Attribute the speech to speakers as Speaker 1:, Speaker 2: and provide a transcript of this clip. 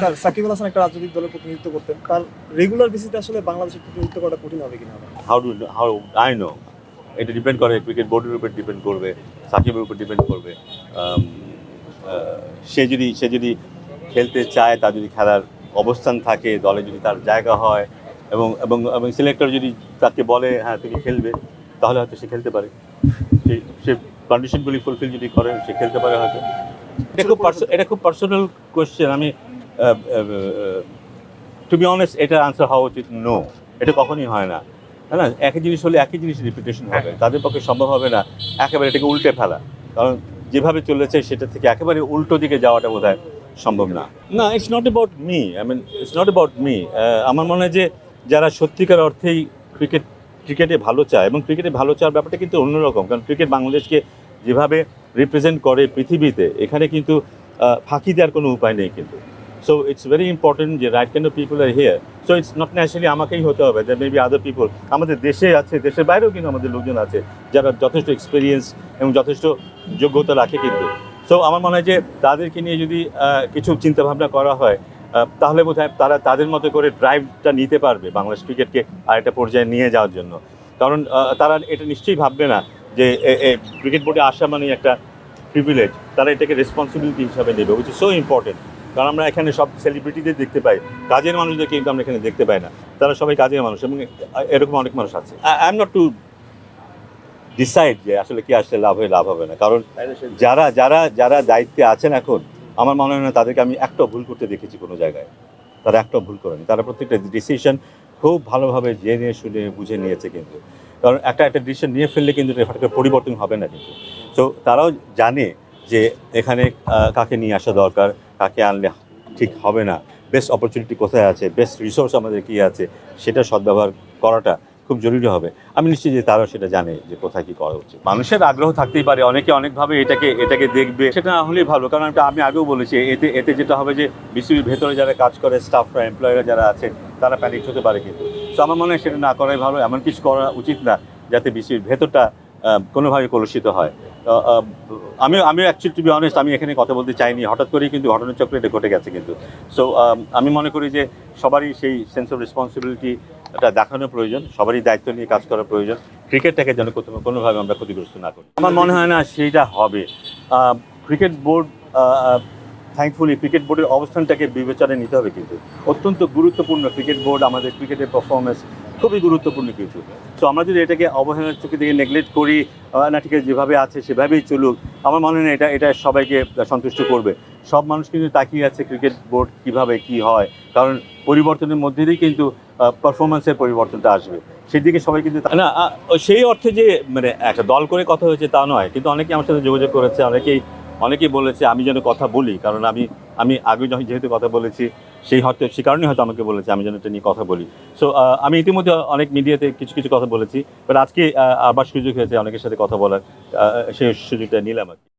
Speaker 1: Sir Shakib Hasan একটা রাজনৈতিক দলের প্রতিনিধিত্ব করতেন। তার রেগুলার বেসিসে আসলে বাংলাদেশের প্রতিনিধিত্ব করা কঠিন হবে কিনা?
Speaker 2: How do how I know এটা ডিপেন্ড করে ক্রিকেট বোর্ডের উপর ডিপেন্ড করবে সাকিবের উপর ডিপেন্ড করবে। Um, uh, সে যদি সে যদি খেলতে চায় তার যদি খেলার অবস্থান থাকে দলে যদি তার জায়গা হয় এবং এবং এবং সিলেক্টর যদি তাকে বলে হ্যাঁ তুমি খেলবে তাহলে হয়তো সে খেলতে পারে। সে সে কন্ডিশনগুলি ফুলফিল যদি করে সে খেলতে পারে হয়তো। এটা খুব এটা খুব পার্সোনাল কোয়েশ্চেন আমি টু বি অনেস্ট এটা আনসার হওয়া উচিত নো এটা কখনই হয় না। তাই না? একই জিনিস হলে একই জিনিস রিপিটেশন হবে। তাদের পক্ষে সম্ভব হবে না একেবারে এটাকে উল্টে ফেলা। কারণ যেভাবে চলেছে সেটা থেকে একেবারে উল্টো দিকে যাওয়াটা বোধ সম্ভব না। না it's not about me I mean it's not about me আমার মনে হয় যে যারা সত্যিকার অর্থেই ক্রিকেট ক্রিকেটে ভালো চায় এবং ক্রিকেটে ভালো চাওয়ার ব্যাপারটা কিন্তু অন্যরকম। কারণ ক্রিকেট বাংলাদেশকে যেভাবে রিপ্রেজেন্ট করে পৃথিবীতে এখানে কিন্তু ফাঁকি দেওয়ার কোনো উপায় নেই কিন্তু। সো ইটস ভেরি ইম্পর্টেন্ট যে right kind people R here so it's not naturally আমাকেই হতে হবে যে মেবি আদার পিপল আমাদের দেশে আছে, দেশের বাইরেও কিন্তু আমাদের লোকজন আছে, যারা যথেষ্ট এক্সপিরিয়েন্স এবং যথেষ্ট যোগ্যতা রাখে কিন্তু। সো আমার মনে হয় যে তাদেরকে নিয়ে যদি কিছু চিন্তাভাবনা করা হয় তাহলে বোধ তারা তাদের মতো করে ড্রাইভটা নিতে পারবে বাংলাদেশ ক্রিকেটকে আরেকটা পর্যায়ে নিয়ে যাওয়ার জন্য। কারণ তারা এটা নিশ্চয়ই ভাববে না যে ক্রিকেট বোর্ডে আসা মানে একটা প্রিভিলেজ তারা এটাকে রেসপন্সিবিলিটি হিসাবে নেবে উইচ ইজ সো ইম্পর্টেন্ট কারণ আমরা এখানে সব সেলিব্রিটিদের দেখতে পাই। কাজের মানুষদের কিন্তু আমরা এখানে দেখতে পাই না। তারা সবাই কাজের মানুষ এবং এরকম অনেক মানুষ আছে। I am not to decide যে আসলে কি আসলে লাভ হয়ে লাভ হবে না। কারণ যারা যারা যারা দায়িত্বে আছেন এখন, আমার মনে হয় না তাদেরকে আমি একটাও ভুল করতে দেখেছি কোনো জায়গায়। তারা একটাও ভুল করেনি। তারা প্রত্যেকটা ডিসিশন খুব ভালোভাবে জেনে শুনে বুঝে নিয়েছে কিন্তু। কারণ একটা একটা ডিসিশন নিয়ে ফেললে কিন্তু পরিবর্তন হবে না কিন্তু। তো তারাও জানে যে এখানে কাকে নিয়ে আসা দরকার, কাকে আনলে ঠিক হবে না বেস্ট অপরচুনিটি কোথায় আছে বেস্ট রিসোর্স আমাদের কী আছে, সেটা সদ্ব্যবহার করাটা খুব জরুরি হবে। আমি নিশ্চিত যে তারাও সেটা জানে যে কোথায় কী করা উচিত। মানুষের আগ্রহ থাকতেই পারে, অনেকে অনেকভাবে এটাকে এটাকে দেখবে। সেটা না হলেই ভালো, কারণ আমি আগেও বলেছি, এতে এতে যেটা হবে যে বিসিবির ভেতরে যারা কাজ করে স্টাফরা এমপ্লয়িরা যারা আছে, তারা প্যানিক হতে পারে কিন্তু। তো আমার মনে হয় সেটা না করাই ভালো, এমন কিছু করা উচিত না, যাতে বিসিবির ভেতরটা কোনোভাবে কলুষিত হয়। আমি আমি অ্যাকচুয়ালি টু বি অনেস্ট আমি এখানে কথা বলতে চাইনি। হঠাৎ করেই কিন্তু ঘটনাচক্রে এটা ঘটে গেছে কিন্তু। সো আমি মনে করি যে সবারই সেই সেন্স অফ রেসপন্সিবিলিটি এটা দেখানো প্রয়োজন, সবারই দায়িত্ব নিয়ে কাজ করা প্রয়োজন। ক্রিকেটটাকে যেন কোনোভাবে আমরা ক্ষতিগ্রস্ত না করি। আমার মনে হয় না সেইটা হবে। ক্রিকেট বোর্ড থ্যাঙ্কফুলি ক্রিকেট বোর্ডের অবস্থানটাকে বিবেচনায় নিতে হবে কিন্তু। অত্যন্ত গুরুত্বপূর্ণ ক্রিকেট বোর্ড, আমাদের ক্রিকেটের পারফরমেন্স খুবই গুরুত্বপূর্ণ কিছু। সো আমরা যদি এটাকে অবহেলার চোখে দিকে নেগলেক্ট করি না, ঠিক আছে, যেভাবে আছে সেভাবেই চলুক, আমার মনে হয় এটা এটা সবাইকে সন্তুষ্ট করবে। সব মানুষ কিন্তু তাকিয়ে আছে ক্রিকেট বোর্ড কীভাবে কি হয়, কারণ পরিবর্তনের মধ্যে দিয়েই কিন্তু পারফরমেন্সের পরিবর্তনটা আসবে। সেই দিকে সবাই কিন্তু তা- না সেই অর্থে যে মানে একটা দল করে কথা হয়েছে তা নয়, কিন্তু অনেকে আমার সাথে যোগাযোগ করেছে, অনেকেই অনেকেই বলেছে, আমি যেন কথা বলি। কারণ আমি আমি আগে যখন যেহেতু কথা বলেছি, সেই হয়তো, সে কারণেই হয়তো আমাকে বলেছে, আমি যেন এটা নিয়ে কথা বলি। সো আমি ইতিমধ্যে অনেক মিডিয়াতে কিছু কিছু কথা বলেছি বাট আজকে আবার সুযোগ হয়েছে অনেকের সাথে কথা বলার সেই সুযোগটা নিলাম আর কি।